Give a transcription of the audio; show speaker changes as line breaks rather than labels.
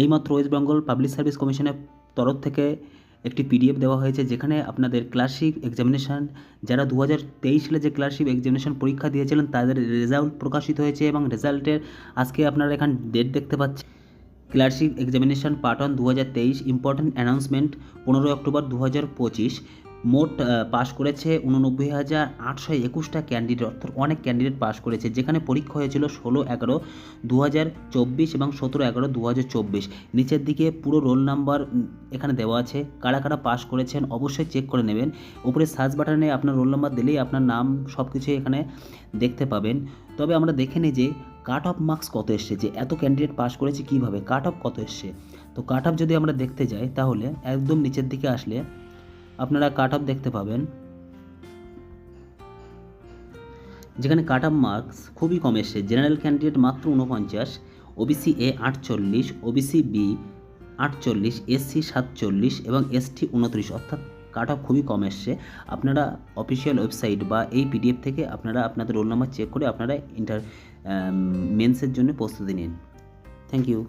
এইমাত্র West Bengal public service কমিশনের তরফ থেকে একটি পিডিএফ দেওয়া হয়েছে, যেখানে আপনাদের ক্লাসিক এক্সামিনেশান যারা দু হাজার তেইশ সালে যে ক্লাসিক এক্সামিনেশান পরীক্ষা দিয়েছিলেন, তাদের রেজাল্ট প্রকাশিত হয়েছে এবং রেজাল্টের আজকে আপনারা এখানে ডেট দেখতে পাচ্ছেন। ক্লাসিক এক্সামিনেশান দু হাজার তেইশ ইম্পর্ট্যান্ট অ্যানাউন্সমেন্ট পনেরোই অক্টোবর দু হাজার পঁচিশ। মোট পাশ করেছে উননব্বই হাজার আটশো একুশটা ক্যান্ডিডেট অর্থাৎ অনেক ক্যান্ডিডেট পাশ করেছে, যেখানে পরীক্ষা হয়েছিল ষোলো এগারো দু এবং সতেরো এগারো দু নিচের দিকে পুরো রোল নাম্বার এখানে দেওয়া আছে, কারা কারা পাশ করেছেন অবশ্যই চেক করে নেবেন। উপরে সার্চ বাটনে আপনার রোল নাম্বার দিলেই আপনার নাম সব কিছুই এখানে দেখতে পাবেন। তবে আমরা দেখে নিই যে কাট অফ মার্কস কত এসছে, যে এত ক্যান্ডিডেট পাস করেছে কীভাবে কাট অফ কত এসছে। তো কাট অফ যদি আমরা দেখতে যাই, তাহলে একদম নিচের দিকে আসলে আপনারা কাট অফ দেখতে পাবেন। যেখানে কাট অফ মার্কস খুবই কম এসছে। জেনারেল ক্যান্ডিডেট মাত্র উনপঞ্চাশ ওবিসি এ আটচল্লিশ ওবিসি বি আটচল্লিশ এসসি সাতচল্লিশ এবং এসটি উনত্রিশ অর্থাৎ কাট অফ খুবই কম এসছে। আপনারা অফিসিয়াল ওয়েবসাইট বা এই পিডিএফ থেকে আপনারা আপনাদের রোল নাম্বার চেক করে আপনারা ইন্টার মেন্সের জন্য প্রস্তুতি নিন। Thank you